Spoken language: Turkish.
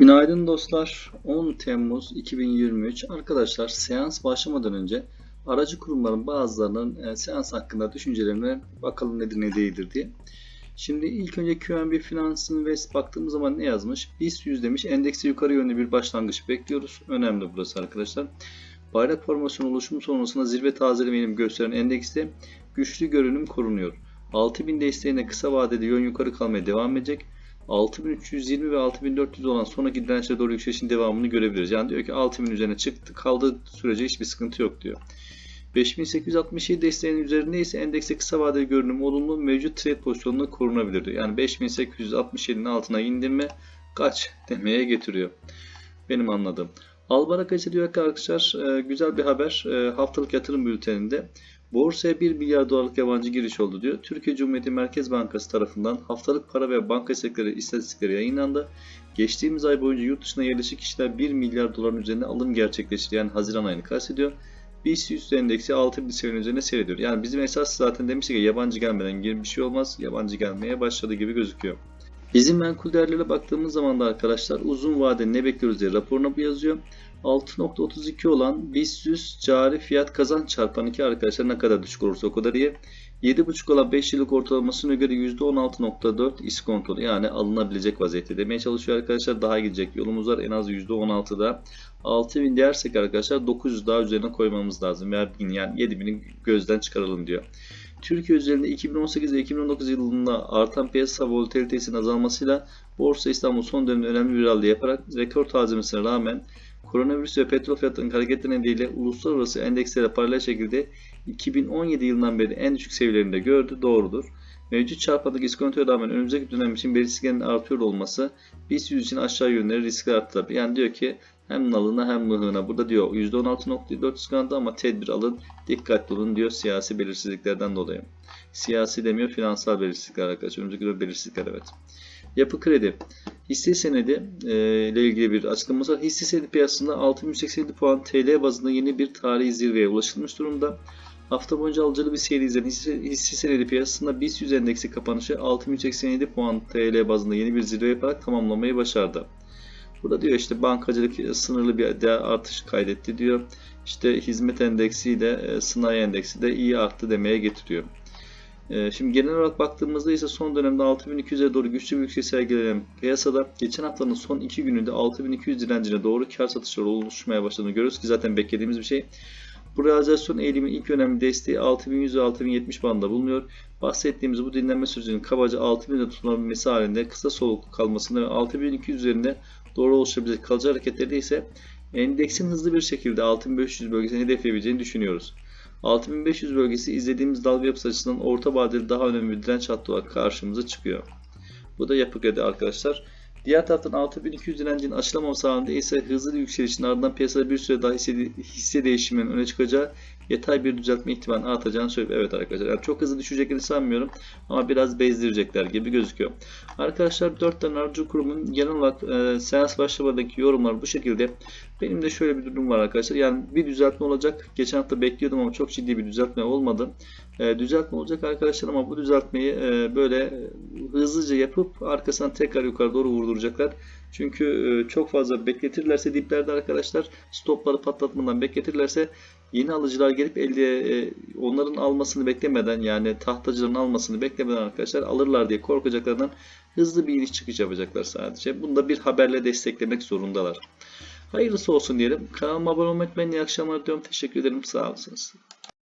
Günaydın dostlar. 10 Temmuz 2023. Arkadaşlar seans başlamadan önce aracı kurumların bazılarının e, seans hakkında düşüncelerine bakalım nedir ne değildir diye. Şimdi ilk önce QNB Finans Invest baktığımız zaman ne yazmış? BIST 100 demiş. Endeksi yukarı yönlü bir başlangıç bekliyoruz. Önemli burası arkadaşlar. Bayrak formasyon oluşumu sonrasında zirve eğilim gösteren endekste güçlü görünüm korunuyor. 6000 desteğine kısa vadede yön yukarı kalmaya devam edecek. 6320 ve 6400 olan sonraki dirençlere doğru yükselişin devamını görebiliriz. Yani diyor ki 6000 üzerine çıktı kaldığı sürece hiçbir sıkıntı yok diyor. 5867 desteğinin üzerinde ise endekste kısa vadeli görünüm olumlu mevcut trade pozisyonunda korunabilir diyor. Yani 5867'nin altına indirme kaç demeye getiriyor. Benim anladığım. Albarakacı diyor ki arkadaşlar e, güzel bir haber E, haftalık yatırım bülteninde Borsaya 1 milyar dolarlık yabancı giriş oldu diyor. Türkiye Cumhuriyeti Merkez Bankası tarafından haftalık para ve banka sektöri istatistikleri yayınlandı. Geçtiğimiz ay boyunca yurt dışına yerleşik kişiler 1 milyar doların üzerine alım gerçekleştirdi. Yani Haziran ayını kastediyor. BIST 100 endeksi 6000 seviyenin üzerine seyrediyor. Yani bizim esas zaten demiştik ki yabancı gelmeden bir şey olmaz. Yabancı gelmeye başladı gibi gözüküyor. Bizim menkul değerlere baktığımız zaman da arkadaşlar uzun vade ne bekliyoruz diye raporuna bu yazıyor. 6.32 olan BIST 100 cari fiyat kazanç çarpan 2 arkadaşlar ne kadar düşük olursa o kadar iyi. 7.5 olan 5 yıllık ortalamasına göre %16.4 iskontolu yani alınabilecek vaziyette demeye çalışıyor arkadaşlar. Daha gidecek yolumuz var en az %16'da. 6000 dersek arkadaşlar 900 daha üzerine koymamız lazım. 1000 yani 7000'i gözden çıkaralım diyor. Türkiye üzerinde 2018 ve 2019 yılında artan piyasa volatilitesinin azalmasıyla Borsa İstanbul son dönemde önemli bir rally yaparak rekor tazemesine rağmen koronavirüs ve petrol fiyatlarının hareketleri nedeniyle uluslararası endekslere paralel şekilde 2017 yılından beri en düşük seviyelerinde gördü. Doğrudur. Mevcut çarpanlık iskontoya rağmen önümüzdeki dönem için belirsizliklerin artıyor olması BIST 100 için aşağı yönleri riskli arttırır. Yani diyor ki hem nalına hem mıhına. Burada diyor %16.4 iskonto ama tedbir alın, dikkatli olun diyor siyasi belirsizliklerden dolayı. Siyasi demiyor, finansal belirsizlikler arkadaşlar. Önümüzdeki belirsizlikler evet. Yapı kredi. Hisse senedi e, ile ilgili bir açıklaması var. Hisse senedi piyasasında 6187 puan TL bazında yeni bir tarihi zirveye ulaşılmış durumda. Hafta boyunca alıcılı bir seyir izleyen hisse, hisse senedi piyasasında BIST 100 endeksi kapanışı 6187 puan TL bazında yeni bir zirve yaparak tamamlamayı başardı. Burada diyor işte bankacılık sınırlı bir değer artış kaydetti diyor. İşte hizmet endeksi de sanayi endeksi de iyi arttı demeye getiriyor. Şimdi genel olarak baktığımızda ise son dönemde 6200'e doğru güçlü bir yükseliş sergileyen piyasada geçen haftanın son 2 gününde 6200 direncine doğru kar satışları oluşmaya başladığını görüyoruz ki zaten beklediğimiz bir şey. Bu realizasyon eğilimin ilk önemli desteği 6100 ve 6070 bandında bulunuyor. Bahsettiğimiz bu dinlenme sürecinin kabaca 6000'de tutunabilmesi halinde kısa soluklu kalmasında ve 6200 üzerinde doğru oluşabilecek kalıcı hareketleri ise endeksin hızlı bir şekilde 6500 bölgesini hedefleyebileceğini düşünüyoruz. 6500 bölgesi izlediğimiz dalga yapısı açısından orta vadeli daha önemli bir direnç hattı olarak karşımıza çıkıyor. Bu da yapı kredi arkadaşlar. Diğer taraftan 6200 direncinin açılamaması halinde ise hızlı bir yükselişin ardından piyasada bir süre daha hisse, hisse değişiminin öne çıkacağı yatay bir düzeltme ihtimali artacağını söylüyor. Evet arkadaşlar yani çok hızlı düşeceklerini sanmıyorum ama biraz bezdirecekler gibi gözüküyor. Arkadaşlar 4 tane aracı kurumun genel olarak e, seans başlamadaki yorumlar bu şekilde. Benim de şöyle bir durum var arkadaşlar. Yani bir düzeltme olacak. Geçen hafta bekliyordum ama çok ciddi bir düzeltme olmadı. E, düzeltme olacak arkadaşlar ama bu düzeltmeyi e, böyle hızlıca yapıp arkasından tekrar yukarı doğru vurduracaklar. Çünkü e, çok fazla bekletirlerse diplerde arkadaşlar stopları patlatmadan bekletirlerse yeni alıcılar gelip elde e, onların almasını beklemeden yani tahtacıların almasını beklemeden arkadaşlar alırlar diye korkacaklarından hızlı bir iniş çıkış yapacaklar sadece. Bunu da bir haberle desteklemek zorundalar. Hayırlısı olsun diyelim. Kanalıma abone olmayı unutmayın. İyi akşamlar diyorum. Teşekkür ederim. Sağ olasınız.